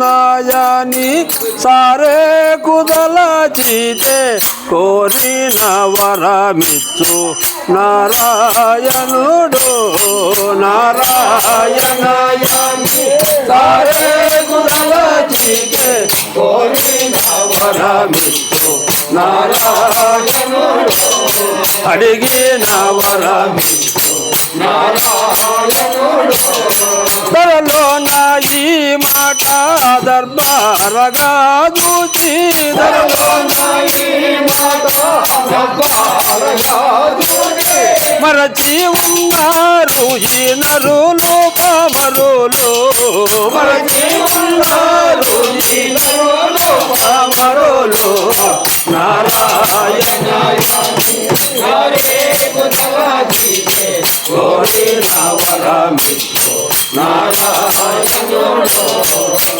నాయని సారే కుదలచితే కోరిన వరమిచ్చు. నారాయణుడు నారాయణాయని సారే కుదలచితే కోరిన వరమిచ్చు. నారాయణుడు అడిగిన వరమిచ్చు. త్వరలో నా ఈ మాట దర్బారగా దూచి ధరలో నా ఈ మాట మరచి ఉన్నారు ఈ నరులు కామరులు మరచి ఉన్నారు ఈ నరులు కామరులు నారాయణ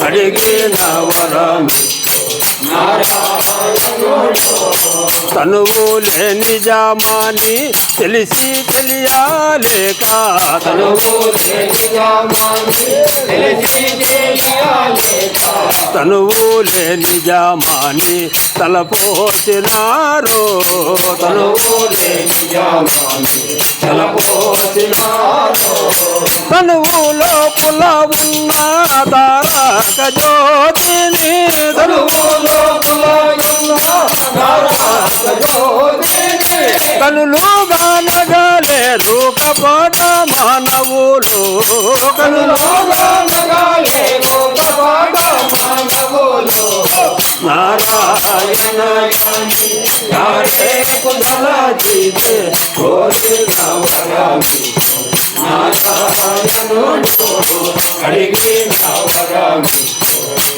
అడిగిన వరమి తనువు లేని జామాని తెలిసి తెలియాలేక తనువు తనువు లేని జామాని తలపోసినారు. తనువు లేని జామాని తలపోసినారు. తనువు లోపల ఉన్న తారక జ్యోతిని తనువు లోపల ఉన్న తారక జ్యోతిని కనులు గానగలేరు కపట మానవులు. కనులు గానగలేరు నారాయణ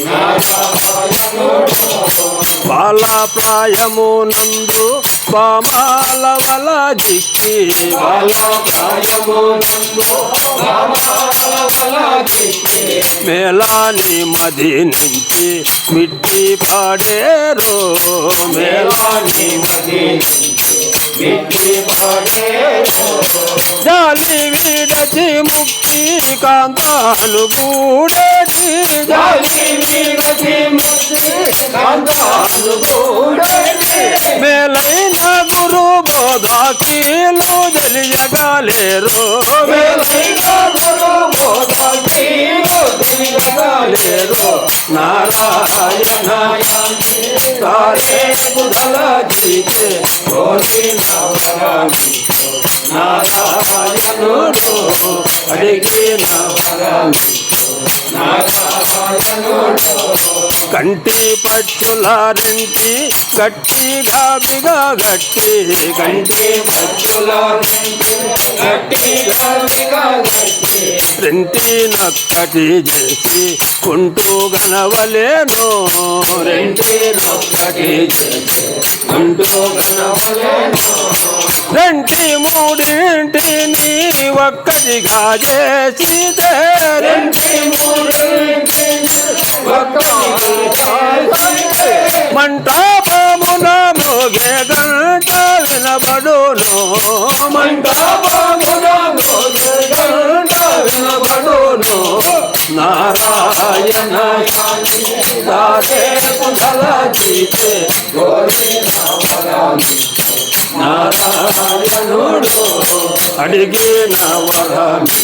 నారే బాల ప్రాయము నందు పామాల వల జిక్కి మేళాని మది నుంచి మిట్టి పాడేరు. మేళాని మది నుంచి మిట్టి పాడేరు. జాలి విడచి ముక్తి కాంతాను గూడేటి జాలి విడచి ముక్తి కాంతాను గూడేటి మేలైన గురు బోధాకీలు తెలియగలేరు మేలైన గురు బోధాకీలు తెలియగలేరు నారాయణ తారే బుధల జీతే వరమి నారాయణుడు అడిగిన కంటి పచ్చుల రెంటి గట్టిగా బిగా గట్టి కంటి పచ్చుల రెంటి గట్టిగా నక్కటి చేసి కుంటూ గనవలేను. రెంటి నక్కటి చేసి కుంటూ గనవలేను. రెంటి మూడింటిని ఒక్కటిగా చేసితే రెంటి మంటపమున మోగే గంట వినబడును మంటపమున మోగే గంట వినబడును నారాయణ దారే పుధల జీతే వరామి నారాయణుడు అడిగిన వరమి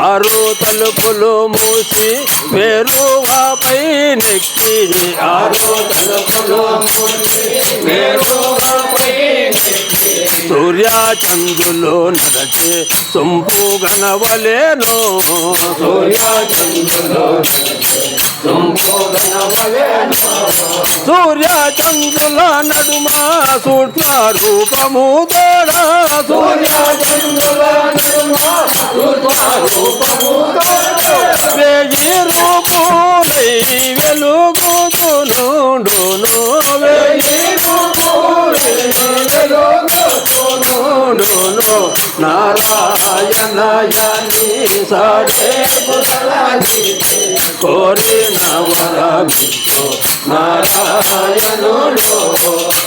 ఆరు తలుపులు మూసి మేరువాపై నెక్కి. ఆరు తలుపులు మూసి మేరువాపై నెక్కి. సూర్యచంద్రులు నడచే సొంపు గణవలేను సూర్యచంద్రులు సొంపు గణవలేను సూర్యచంద్రుల నడుమ సూక్ష్మ రూపము తోడ. సూర్యచంద్రుల నడుమ సూక్ష్మ రూపము వేయి రూపులై వెలుగుతునుండును నారాయణయని సాడే బుధలాగితే కోరిన వరమితో నారాయణుడు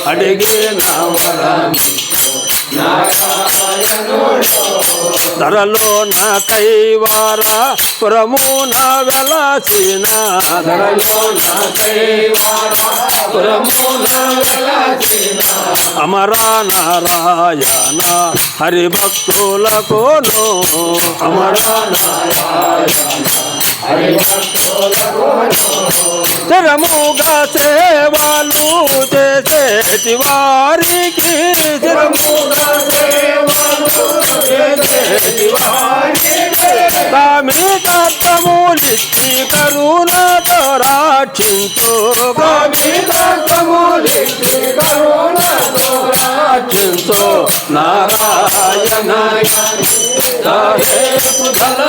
అడిగిన వరమితో ధరలో నా కైవార పురమున వెలసిన. ధరలో నా కైవార అమరా నారాయణ హరిభక్తులకును అమరా స్థిరముగా సేవలు చేసేటి వారికి స్థిరముగా సేవలు చేసేటి వారికి కామి కర్తములిచ్చి కరుణతో రాక్షించు కామి కర్తములిచ్చి కరుణతో రాక్షించు నారాయణ పుధల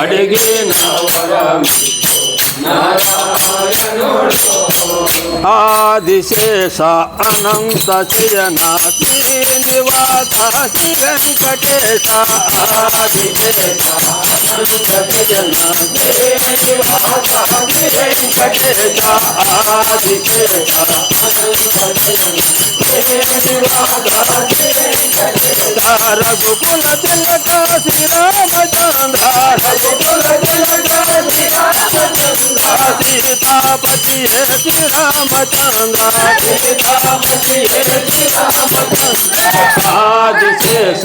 అడిగిన వరమి ఆదిశేష అనంత శయన నివాస శ్రీ వెంకటేశ ఆదిశేష రఘుకుల తిలక శ్రీరామచంద్ర రఘుకుల తిలక సీతాపతి శ్రీరామచంద్ర సీతాపతి శ్రీరామచంద్ర ఆదిశేష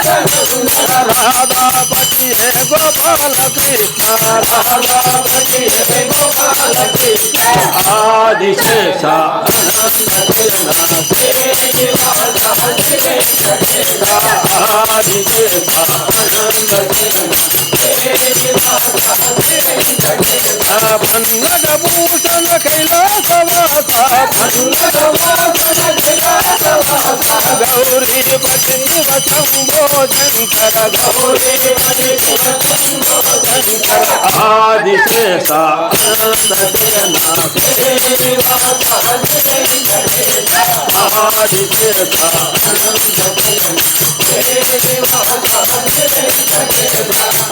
యశోదనందన రాధాపతి హే గోపాల కృష్ణ రాధాపతి హే గోపాల కృష్ణ ఆదిశేష పన్నగ భూషణ కైలాసవాస భూషణ గౌరీ పతి శివ శంభో గౌరీ పతి శివ శంభో శంకర ఆదిశేష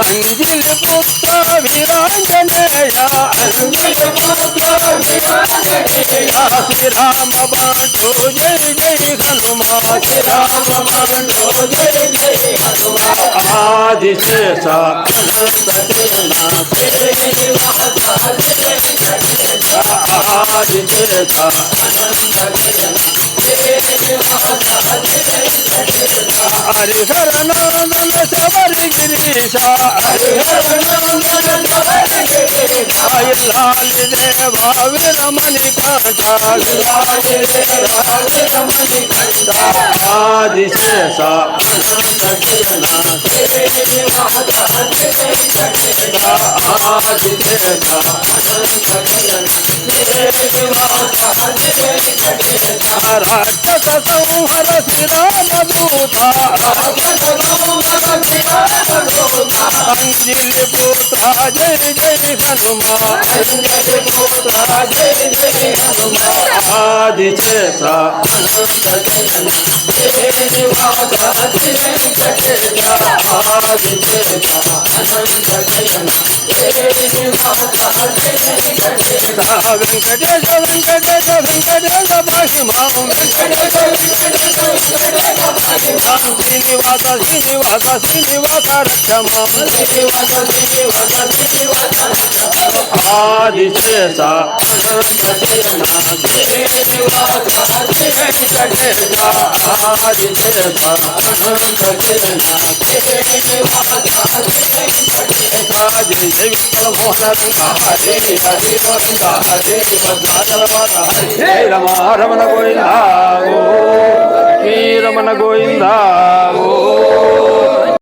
అంజలి పుత్ర వీరాంజనేయ వీరాంజనేయ శ్రీరామ బాంటో జయ జయ హనుమా శ్రీరామ బాంటో జయ జయ హనుమా ఆదిశేష ఆదిశేష హరిహరనందన శబరి గిరీశ హరిహరనందన దేవా విరమణి కంఠ ఆదిశేష రాక్షస సంహర శ్రీరామదూత అంజలి పుత్ర జయ జయ హనుమా అంజలి పుత్ర జయ జయ హనుమా ఆదిశేష వెంకటేశ వెంకటేశ వెంకటేశ మహిమా. శ్రీనివాస శ్రీనివాస శ్రీనివాస రక్షమా. ఆదిశేష. రమణ గోవిందా. ఓ శ్రీరమణ గోవిందా. ఓ